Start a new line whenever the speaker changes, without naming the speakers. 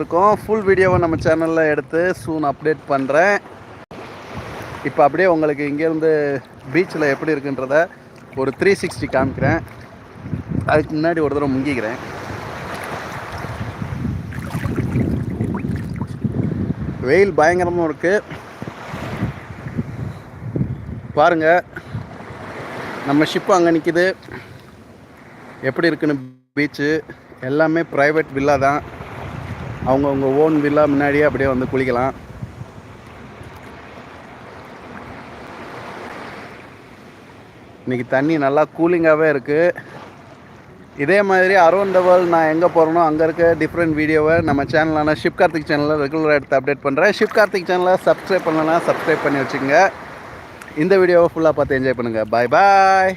இருக்கோம். ஃபுல் வீடியோவை நம்ம சேனலில் எடுத்து சூன் அப்டேட் பண்ணுறேன் இப்போ அப்படியே உங்களுக்கு இங்கேருந்து பீச்சில் எப்படி இருக்குன்றத ஒரு த்ரீ சிக்ஸ்டி காமிக்கிறேன். அதுக்கு முன்னாடி ஒரு தடவை முங்கிக்கிறேன். வெயில் பயங்கரமாக இருக்குது பாருங்கள் நம்ம ஷிப் அங்கே நிற்கிது எப்படி இருக்குன்னு பீச்சு எல்லாமே ப்ரைவேட் வில்லா தான். அவங்கவுங்க ஓன் வில்லா முன்னாடியே அப்படியே வந்து குளிக்கலாம். இன்றைக்கி தண்ணி நல்லா கூலிங்காகவே இருக்குது இதே மாதிரி அரௌண்ட் த நான் எங்கே போகிறேனோ அங்கே இருக்க டிஃப்ரெண்ட் வீடியோவை நம்ம சேனலான ஷிப் கார்த்திக் சேனலில் ரெகுலராக எடுத்து அப்டேட் பண்ணுறேன் ஷிப் கார்த்திக் சேனலை சப்ஸ்கிரைப் பண்ணலன்னா சப்ஸ்கிரைப் பண்ணி வச்சுங்க இந்த வீடியோவை ஃபுல்லாக பார்த்து என்ஜாய் பண்ணுங்கள் பாய் பாய்